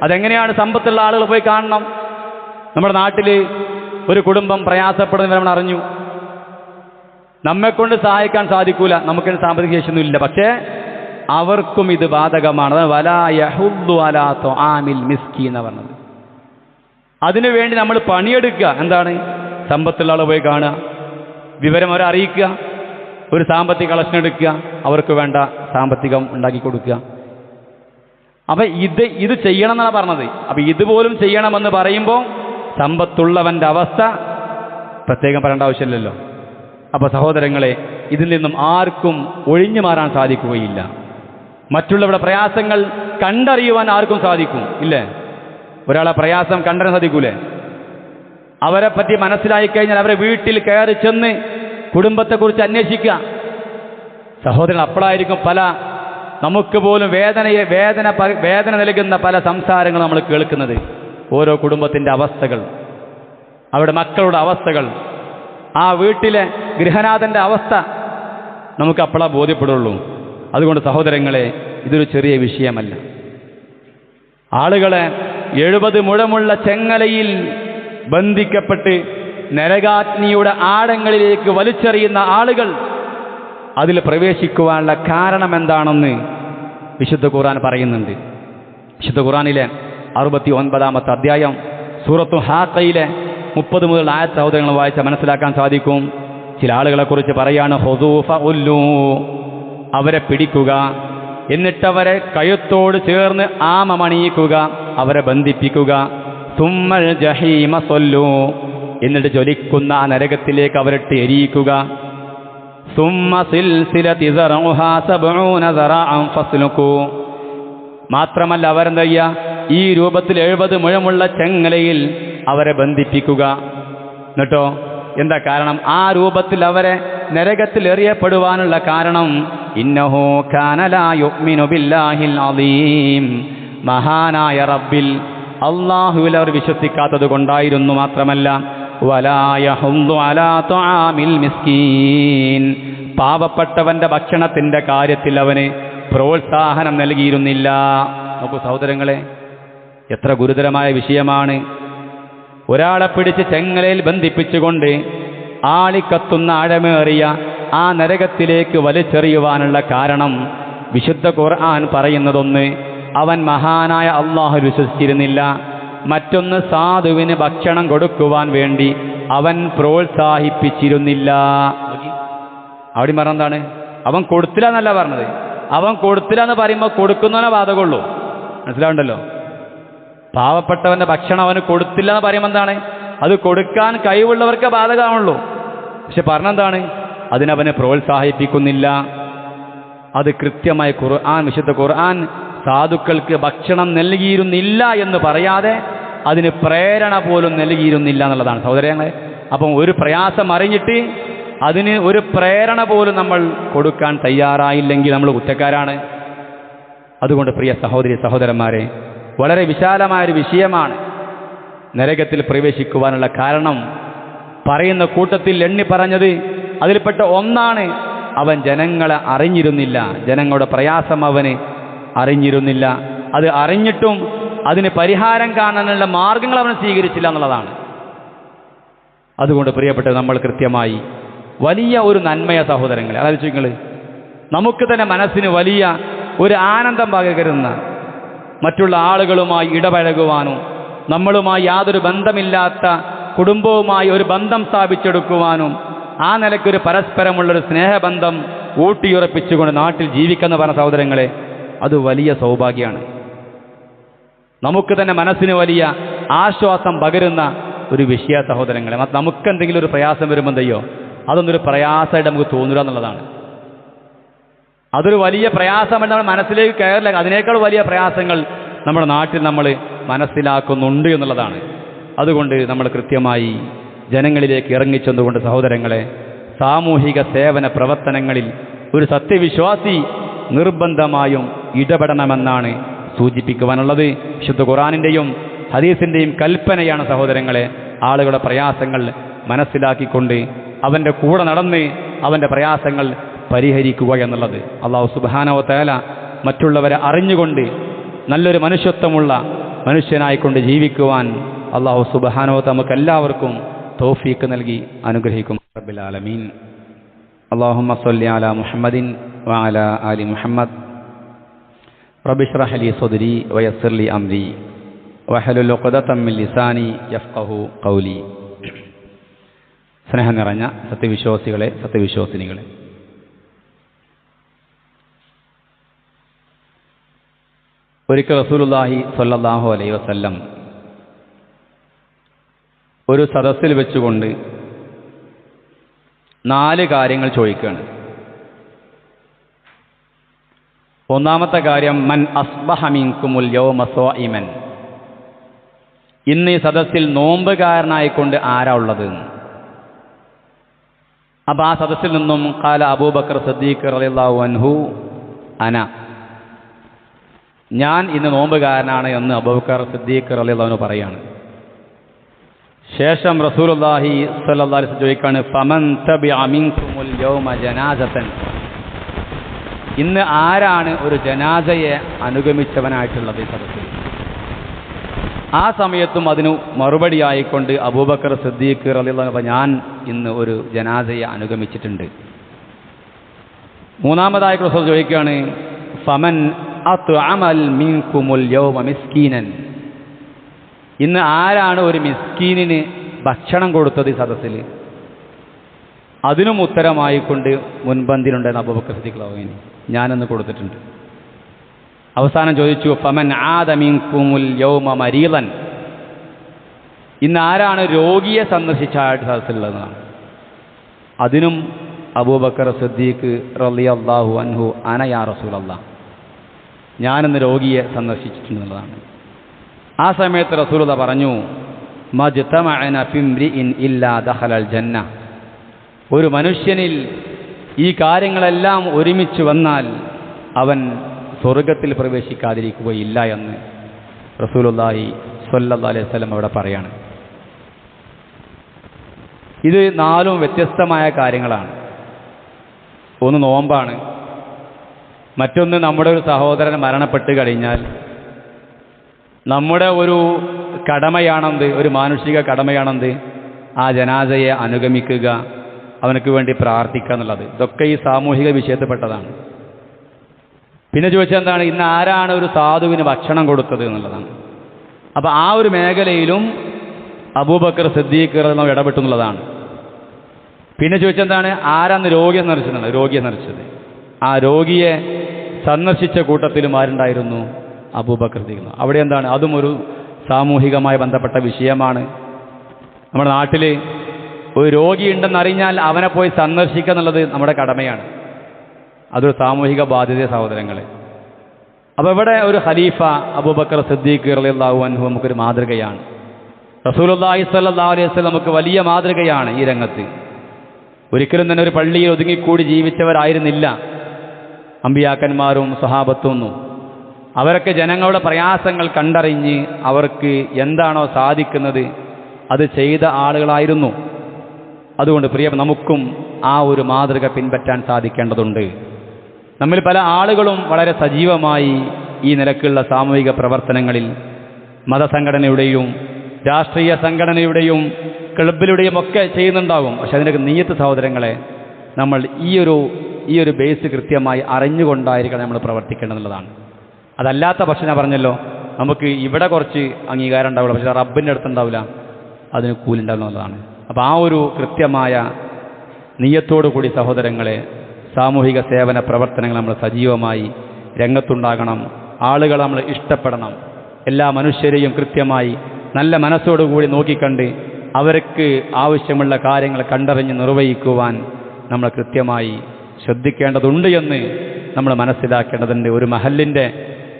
അതെങ്ങനെയാണ് സമ്പത്തുള്ള ആളുകൾ പോയി കാണണം? നമ്മുടെ നാട്ടിൽ ഒരു കുടുംബം പ്രയാസപ്പെടുന്നവരെ നമ്മൾ അറിഞ്ഞു. നമ്മെക്കൊണ്ട് സഹായിക്കാൻ സാധിക്കൂല. നമുക്ക് സാമ്പത്തിക ശേഷിയൊന്നും ഇല്ല പക്ഷേ അവർക്കും ഇത് ബാധകമാണ്. വലാ യഹുദ്ദു അലാ തുആമിൽ മിസ്കി എന്ന് പറഞ്ഞത്. അതിനുവേണ്ടി നമ്മൾ പണിയെടുക്കുക. എന്താണ്? സമ്പത്തുള്ള ആളെ പോയി കാണുക. വിവരം അവരെ അറിയിക്കുക. ഒരു സാമ്പത്തിക കളക്ഷൻ എടുക്കുക. അവർക്ക് വേണ്ട സാമ്പത്തികം ഉണ്ടാക്കി കൊടുക്കുക. അപ്പം ഇത് ഇത് ചെയ്യണം എന്നാണ് പറഞ്ഞത്. അപ്പം ഇതുപോലും ചെയ്യണമെന്ന് പറയുമ്പോൾ സമ്പത്തുള്ളവന്റെ അവസ്ഥ പ്രത്യേകം പറയേണ്ട ആവശ്യമില്ലല്ലോ. അപ്പോൾ സഹോദരങ്ങളെ ഇതിൽ നിന്നും ആർക്കും ഒഴിഞ്ഞു മാറാൻ സാധിക്കുകയില്ല. മറ്റുള്ളവരുടെ പ്രയാസങ്ങൾ കണ്ടറിയുവാൻ ആർക്കും സാധിക്കും. ഇല്ലേ? ഒരാളെ പ്രയാസം കണ്ടെന്ന് സാധിക്കൂലേ? അവരെ പറ്റി മനസ്സിലായി കഴിഞ്ഞാൽ അവരെ വീട്ടിൽ കയറി ചെന്ന് കുടുംബത്തെക്കുറിച്ച് അന്വേഷിക്കുക. സഹോദരൻ അപ്പോഴായിരിക്കും പല നമുക്ക് പോലും വേദനയെ വേദന വേദന നൽകുന്ന പല സംസാരങ്ങൾ നമ്മൾ കേൾക്കുന്നത്. ഓരോ കുടുംബത്തിന്റെ അവസ്ഥകൾ അവരുടെ മക്കളുടെ അവസ്ഥകൾ ആ വീട്ടിലെ ഗൃഹനാഥന്റെ അവസ്ഥ നമുക്ക് അപ്പോഴാ ബോധ്യപ്പെടുള്ളൂ. അതുകൊണ്ട് സഹോദരങ്ങളെ ഇതൊരു ചെറിയ വിഷയമല്ല. ആളുകളെ എഴുപത് മുഴമുള്ള ചെങ്ങലയിൽ ബന്ധിക്കപ്പെട്ട് നരകാഗ്നിയുടെ ആഴങ്ങളിലേക്ക് വലിച്ചെറിയുന്ന ആളുകൾ അതിൽ പ്രവേശിക്കുവാനുള്ള കാരണം എന്താണെന്ന് വിശുദ്ധ ഖുർആൻ പറയുന്നുണ്ട്. വിശുദ്ധ ഖുർആനിലെ അറുപത്തി ഒൻപതാമത്തെ അധ്യായം സൂറത്തു ഹാക്കയിലെ മുപ്പത് മുതൽ ആയത്തെ അവതരങ്ങൾ വായിച്ച മനസ്സിലാക്കാൻ സാധിക്കും. ചില ആളുകളെക്കുറിച്ച് പറയാണ് ഹൊസൂഫ ഉല്ലു. അവരെ പിടിക്കുക എന്നിട്ടവരെ കഴുത്തോട് ചേർന്ന് ആമമണിയിക്കുക അവരെ ബന്ധിപ്പിക്കുക. തുമ്മൽ ജഹീമ സൊല്ലു. എന്നിട്ട് ജ്വലിക്കുന്ന ആ നരകത്തിലേക്ക് അവരിട്ട് എരിയിക്കുക. മാത്രമല്ല അവരെന്തയ്യ? ഈ രൂപത്തിൽ എഴുപത് മുഴമുള്ള ചെങ്ങലയിൽ അവരെ ബന്ധിപ്പിക്കുക. എന്നിട്ടോ? എന്താ കാരണം? ആ രൂപത്തിൽ അവരെ നരകത്തിൽ എറിയപ്പെടുവാനുള്ള കാരണം ഇന്നഹോ യുഅ്മിനു ബില്ലാഹിൽ അദീം. മഹാനായ റബ്ബിൽ അള്ളാഹുവിൽ അവർ വിശ്വസിക്കാത്തത് കൊണ്ടായിരുന്നു മാത്രമല്ല അലാ മിസ്കീൻ. പാവപ്പെട്ടവന്റെ ഭക്ഷണത്തിന്റെ കാര്യത്തിൽ അവന് പ്രോത്സാഹനം നൽകിയിരുന്നില്ല. നോക്കൂ സഹോദരങ്ങളെ എത്ര ഗുരുതരമായ വിഷയമാണ്. ഒരാളെ പിടിച്ച് ചെങ്ങലയിൽ ബന്ധിപ്പിച്ചുകൊണ്ട് ആളിക്കത്തുന്ന ആഴമേറിയ ആ നരകത്തിലേക്ക് വലിച്ചെറിയുവാനുള്ള കാരണം വിശുദ്ധ ഖുർആൻ പറയുന്നതൊന്ന് അവൻ മഹാനായ അള്ളാഹു വിശ്വസിച്ചിരുന്നില്ല. മറ്റൊന്ന് സാധുവിന് ഭക്ഷണം കൊടുക്കുവാൻ വേണ്ടി അവൻ പ്രോത്സാഹിപ്പിച്ചിരുന്നില്ല. അവിടെ പറഞ്ഞെന്താണ് അവൻ കൊടുത്തില്ല എന്നല്ല പറഞ്ഞത്. അവൻ കൊടുത്തില്ല എന്ന് പറയുമ്പോൾ കൊടുക്കുന്നവനെ ബാധകമുള്ളൂ മനസ്സിലാവുണ്ടല്ലോ? പാവപ്പെട്ടവന്റെ ഭക്ഷണം അവന് കൊടുത്തില്ല എന്ന് പറയുമ്പോൾ എന്താണ്? അത് കൊടുക്കാൻ കഴിവുള്ളവർക്ക് ബാധകമാണുള്ളൂ പക്ഷെ പറഞ്ഞെന്താണ്? അതിനവനെ പ്രോത്സാഹിപ്പിക്കുന്നില്ല. അത് കൃത്യമായി ഖുർആൻ വിശുദ്ധ ഖുർആൻ സാധുക്കൾക്ക് ഭക്ഷണം നൽകിയിരുന്നില്ല എന്ന് പറയാതെ അതിന് പ്രേരണ പോലും നൽകിയിരുന്നില്ല എന്നുള്ളതാണ്. സഹോദരങ്ങളെ അപ്പം ഒരു പ്രയാസം അറിഞ്ഞിട്ട് അതിന് ഒരു പ്രേരണ പോലും നമ്മൾ കൊടുക്കാൻ തയ്യാറായില്ലെങ്കിൽ നമ്മൾ കുറ്റക്കാരാണ്. അതുകൊണ്ട് പ്രിയ സഹോദരി സഹോദരന്മാരെ വളരെ വിശാലമായൊരു വിഷയമാണ് നരകത്തിൽ പ്രവേശിക്കുവാനുള്ള കാരണം പറയുന്ന കൂട്ടത്തിൽ എണ്ണി പറഞ്ഞത് അതിൽപ്പെട്ട ഒന്നാണ് അവൻ ജനങ്ങളെ അറിഞ്ഞിരുന്നില്ല. ജനങ്ങളുടെ പ്രയാസം അവന് അറിഞ്ഞിരുന്നില്ല. അത് അറിഞ്ഞിട്ടും അതിന് പരിഹാരം കാണാനുള്ള മാർഗങ്ങൾ അവൻ സ്വീകരിച്ചില്ല എന്നുള്ളതാണ്. അതുകൊണ്ട് പ്രിയപ്പെട്ട നമ്മൾ കൃത്യമായി വലിയ ഒരു നന്മയ സഹോദരങ്ങളെ അതായത് നിങ്ങൾ നമുക്ക് തന്നെ മനസ്സിന് വലിയ ഒരു ആനന്ദം പകരുന്ന മറ്റുള്ള ആളുകളുമായി ഇടപഴകുവാനും നമ്മളുമായി യാതൊരു ബന്ധമില്ലാത്ത കുടുംബവുമായി ഒരു ബന്ധം സ്ഥാപിച്ചെടുക്കുവാനും ആ നിലയ്ക്കൊരു പരസ്പരമുള്ളൊരു സ്നേഹബന്ധം ഊട്ടിയുറപ്പിച്ചുകൊണ്ട് നാട്ടിൽ ജീവിക്കുന്ന പറഞ്ഞ സഹോദരങ്ങളെ അത് വലിയ സൗഭാഗ്യമാണ്. നമുക്ക് തന്നെ മനസ്സിന് വലിയ ആശ്വാസം പകരുന്ന ഒരു വിഷയ സഹോദരങ്ങളെ നമുക്ക് എന്തെങ്കിലും ഒരു പ്രയാസം വരുമ്പോൾ എന്തയ്യോ? അതൊന്നൊരു പ്രയാസമായിട്ട് നമുക്ക് തോന്നുക എന്നുള്ളതാണ്. അതൊരു വലിയ പ്രയാസമായിട്ട് നമ്മൾ മനസ്സിലേക്ക് കയറില്ല അതിനേക്കാൾ വലിയ പ്രയാസങ്ങൾ നമ്മുടെ നാട്ടിൽ നമ്മൾ മനസ്സിലാക്കുന്നുണ്ട് എന്നുള്ളതാണ്. അതുകൊണ്ട് നമ്മൾ കൃത്യമായി ജനങ്ങളിലേക്ക് ഇറങ്ങിച്ചെന്നുകൊണ്ട് സഹോദരങ്ങളെ സാമൂഹിക സേവന പ്രവർത്തനങ്ങളിൽ ഒരു സത്യവിശ്വാസി നിർബന്ധമായും ഇടപെടണമെന്നാണ് സൂചിപ്പിക്കുവാനുള്ളത്. വിശുദ്ധ ഖുറാനിന്റെയും ഹദീസിന്റെയും കൽപ്പനയാണ് സഹോദരങ്ങളെ ആളുകളുടെ പ്രയാസങ്ങൾ മനസ്സിലാക്കിക്കൊണ്ട് അവന്റെ കൂടെ നടന്ന് അവന്റെ പ്രയാസങ്ങൾ പരിഹരിക്കുക എന്നുള്ളത്. അള്ളാഹു സുബാനവ തേല മറ്റുള്ളവരെ അറിഞ്ഞുകൊണ്ട് നല്ലൊരു മനുഷ്യത്വമുള്ള മനുഷ്യനായിക്കൊണ്ട് ജീവിക്കുവാൻ അള്ളാഹു സുബഹാനോ തമുക്ക് എല്ലാവർക്കും തോഫീക്ക് നൽകി അനുഗ്രഹിക്കും. റബ്ബിലാലമീൻ അള്ളാഹുമ്മ സല്ലി അല മുഹമ്മദിൻ വഅല ആലി മുഹമ്മദ്. റബിഷ്റഹലി ലി സദരി വയസ്സർ ലി അംരി വഹലുൽ ഉഖദതം ലിസാനി യഫ്ഖഹു ഖൗലി. സ്നേഹം നിറഞ്ഞ സത്യവിശ്വാസികളെ സത്യവിശ്വാസിനികളെ ഒരിക്കൽ റസൂലുള്ളാഹി സ്വല്ലല്ലാഹു അലൈഹി വസല്ലം ഒരു സദസ്സിൽ വെച്ചുകൊണ്ട് നാല് കാര്യങ്ങൾ ചോദിക്കുകയാണ്. ഒന്നാമത്തെ കാര്യം മൻ അസ്ബഹമിൻകുമുൽ യൗമസ്വാഇമൻ ഇന്ന് ഈ സദസ്സിൽ നോമ്പുകാരനായിക്കൊണ്ട് ആരാ ഉള്ളത്? അപ്പൊ ആ സദസ്സിൽ നിന്നും കാല അബൂബക്കർ സദ്ദീഖ് റളിയല്ലാഹു അൻഹു അന. ഞാൻ ഇന്ന് നോമ്പുകാരനാണ് എന്ന് അബൂബക്കർ സിദ്ദീഖ് റളിയല്ലാഹു പറയാണ്. ശേഷം അലൈഹി വസല്ലം ചോദിക്കാണ് ഫമൻ യൗമ ഇന്ന് ആരാണ് ഒരു ജനാസയെ അനുഗമിച്ചവനായിട്ടുള്ളത് സദസ്സിൽ ആ സമയത്തും അതിനു മറുപടിയായിക്കൊണ്ട് അബൂബക്കർ സിദ്ദീഖ് അൻഹു ഞാൻ ഇന്ന് ഒരു ജനാസയെ അനുഗമിച്ചിട്ടുണ്ട്. മൂന്നാമതായി റസൂൽ ചോദിക്കുകയാണ് ഫമൻ ഇന്ന് ആരാണ് ഒരു മിസ്കീനിന് ഭക്ഷണം കൊടുത്തത് സദസ്സിൽ അതിനും ഉത്തരമായിക്കൊണ്ട് മുൻപന്തിയിലുണ്ടായിരുന്ന അബൂബക്കർ സിദ്ദീഖ് റളിയല്ലാഹു ഞാനന്ന് കൊടുത്തിട്ടുണ്ട് അവസാനം ചോദിച്ചു ഫമൻ ആദമിൻകുമുൽ യൗമ മരീലൻ ഇന്ന് ആരാണ് രോഗിയെ സന്ദർശിച്ചായിട്ട് സദസ്സിലുള്ളതാണ് അതിനും അബൂബക്കർ സിദ്ദീഖ് റലി അള്ളാഹു അൻഹു അനയാ റസൂലല്ലാ ഞാനിന്ന് രോഗിയെ സന്ദർശിച്ചിട്ടുണ്ടെന്നുള്ളതാണ്. ആ സമയത്ത് റസൂലത പറഞ്ഞു ജന്ന. ഒരു മനുഷ്യനിൽ ഈ കാര്യങ്ങളെല്ലാം ഒരുമിച്ച് വന്നാൽ അവൻ സ്വർഗത്തിൽ പ്രവേശിക്കാതിരിക്കുകയില്ല എന്ന് റസൂലുള്ളാഹി സല്ലാ അലൈഹി സ്വലം അവിടെ പറയാണ്. ഇത് നാലും വ്യത്യസ്തമായ കാര്യങ്ങളാണ്. ഒന്ന് നോമ്പാണ്. മറ്റൊന്ന് നമ്മുടെ ഒരു സഹോദരൻ മരണപ്പെട്ട് കഴിഞ്ഞാൽ നമ്മുടെ ഒരു കടമയാണെന്ത് ഒരു മാനുഷിക കടമയാണെന്ത്? ആ ജനാസയെ അനുഗമിക്കുക അവനക്ക് വേണ്ടി പ്രാർത്ഥിക്കുക എന്നുള്ളത്. ഇതൊക്കെ ഈ സാമൂഹിക വിഷയത്തിൽപ്പെട്ടതാണ്. പിന്നെ ചോദിച്ചാൽ എന്താണ്? ഇന്ന് ആരാണ് ഒരു സാധുവിന് ഭക്ഷണം കൊടുത്തത് എന്നുള്ളതാണ്. അപ്പോൾ ആ ഒരു മേഖലയിലും അബൂബക്കർ സിദ്ദീഖ് നമ്മൾ ഇടപെട്ടു എന്നുള്ളതാണ് പിന്നെ ചോദിച്ചെന്താണ് ആരാന്ന് രോഗിയെ നിറച്ചിട്ടുണ്ട് രോഗിയെ നിറച്ചത് ആ രോഗിയെ സന്ദർശിച്ച കൂട്ടത്തിലും ആരുണ്ടായിരുന്നു? സിദ്ദീഖ്. അവിടെ എന്താണ്? അതും ഒരു സാമൂഹികമായി ബന്ധപ്പെട്ട വിഷയമാണ്. നമ്മുടെ നാട്ടിൽ ഒരു രോഗിയുണ്ടെന്നറിഞ്ഞാൽ അവനെ പോയി സന്ദർശിക്കുക എന്നുള്ളത് നമ്മുടെ കടമയാണ്. അതൊരു സാമൂഹിക ബാധ്യത സഹോദരങ്ങളെ. അപ്പോൾ ഇവിടെ ഒരു ഖലീഫ അബൂബക്കർ സിദ്ദീഖ് റളിയല്ലാഹു അനുഭവം നമുക്കൊരു മാതൃകയാണ്. റസൂലുള്ളാഹി സ്വല്ലാ അലൈഹി വസ്ലം നമുക്ക് വലിയ മാതൃകയാണ് ഈ രംഗത്ത്. ഒരിക്കലും തന്നെ ഒരു പള്ളിയിൽ ഒതുങ്ങിക്കൂടി ജീവിച്ചവരായിരുന്നില്ല. അമ്പിയാക്കന്മാരും സ്വഹാപത്തുന്നു അവരൊക്കെ ജനങ്ങളുടെ പ്രയാസങ്ങൾ കണ്ടറിഞ്ഞ് അവർക്ക് എന്താണോ സാധിക്കുന്നത് അത് ചെയ്ത ആളുകളായിരുന്നു. അതുകൊണ്ട് പ്രിയ നമുക്കും ആ ഒരു മാതൃക പിൻപറ്റാൻ സാധിക്കേണ്ടതുണ്ട്. നമ്മിൽ പല ആളുകളും വളരെ സജീവമായി ഈ നിലക്കുള്ള സാമൂഹിക പ്രവർത്തനങ്ങളിൽ മതസംഘടനയുടെയും രാഷ്ട്രീയ സംഘടനയുടെയും ക്ലബിലൂടെയും ഒക്കെ ചെയ്യുന്നുണ്ടാവും. പക്ഷെ അതിനൊക്കെ നീയത്ത് സഹോദരങ്ങളെ നമ്മൾ ഈ ഒരു ഈ ഒരു ബേസ് കൃത്യമായി അറിഞ്ഞുകൊണ്ടായിരിക്കണം നമ്മൾ പ്രവർത്തിക്കേണ്ടതെന്നുള്ളതാണ്. അതല്ലാത്ത പക്ഷെ ഞാൻ പറഞ്ഞല്ലോ നമുക്ക് ഇവിടെ കുറച്ച് അംഗീകാരം ഉണ്ടാവില്ല പക്ഷെ റബ്ബിന്റെ അടുത്തുണ്ടാവില്ല അതിന് കൂലുണ്ടാവുന്നതാണ് അപ്പോൾ ആ ഒരു കൃത്യമായ നീയത്തോടു കൂടി സഹോദരങ്ങളെ സാമൂഹിക സേവന പ്രവർത്തനങ്ങൾ നമ്മൾ സജീവമായി രംഗത്തുണ്ടാകണം ആളുകൾ നമ്മൾ ഇഷ്ടപ്പെടണം എല്ലാ മനുഷ്യരെയും കൃത്യമായി നല്ല മനസ്സോടുകൂടി നോക്കിക്കണ്ട് അവർക്ക് ആവശ്യമുള്ള കാര്യങ്ങൾ കണ്ടറിഞ്ഞ് നിർവഹിക്കുവാൻ നമ്മൾ കൃത്യമായി ശ്രദ്ധിക്കേണ്ടതുണ്ട് എന്ന് നമ്മൾ മനസ്സിലാക്കേണ്ടതുണ്ട്. ഒരു മഹലിന്റെ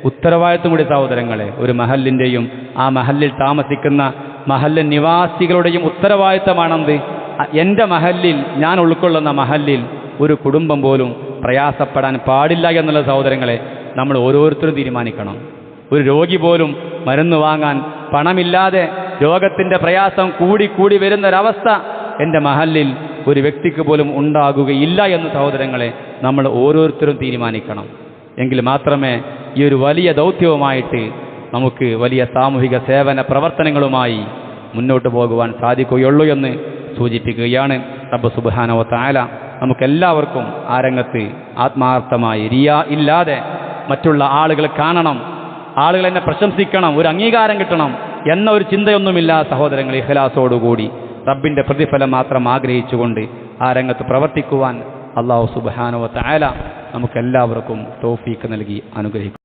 ഉത്തരവാദിത്വം കൂടി സഹോദരങ്ങളെ ഒരു മഹലിന്റെയും ആ മഹലിൽ താമസിക്കുന്ന മഹല്ല് നിവാസികളുടെയും ഉത്തരവാദിത്തമാണെന്ത് എന്റെ മഹല്ലിൽ ഞാൻ ഉൾക്കൊള്ളുന്ന മഹല്ലിൽ ഒരു കുടുംബം പോലും പ്രയാസപ്പെടാൻ പാടില്ല എന്നുള്ള സഹോദരങ്ങളെ നമ്മൾ ഓരോരുത്തരും തീരുമാനിക്കണം. ഒരു രോഗി പോലും മരുന്ന് വാങ്ങാൻ പണമില്ലാതെ രോഗത്തിന്റെ പ്രയാസം കൂടി കൂടി വരുന്നൊരവസ്ഥ എന്റെ മഹലിൽ ഒരു വ്യക്തിക്ക് പോലും ഉണ്ടാകുകയില്ല എന്ന് സഹോദരങ്ങളെ നമ്മൾ ഓരോരുത്തരും തീരുമാനിക്കണം. എങ്കിൽ മാത്രമേ ഈ ഒരു വലിയ ദൗത്യവുമായിട്ട് നമുക്ക് വലിയ സാമൂഹിക സേവന പ്രവർത്തനങ്ങളുമായി മുന്നോട്ട് പോകുവാൻ സാധിക്കുകയുള്ളൂ എന്ന് സൂചിപ്പിക്കുകയാണ് റബ്ബ് സുബാനവ താല നമുക്കെല്ലാവർക്കും ആ രംഗത്ത് ആത്മാർത്ഥമായി റിയ ഇല്ലാതെ മറ്റുള്ള ആളുകൾ കാണണം ആളുകളെന്നെ പ്രശംസിക്കണം ഒരു അംഗീകാരം കിട്ടണം എന്ന ഒരു ചിന്തയൊന്നുമില്ല സഹോദരങ്ങൾ ഇഖലാസോടുകൂടി. റബ്ബിന്റെ പ്രതിഫലം മാത്രം ആഗ്രഹിച്ചുകൊണ്ട് ആ രംഗത്ത് പ്രവർത്തിക്കുവാൻ അള്ളാഹു സുബാനുവ തായാല നമുക്കെല്ലാവർക്കും തോഫീക്ക് നൽകി അനുഗ്രഹിക്കും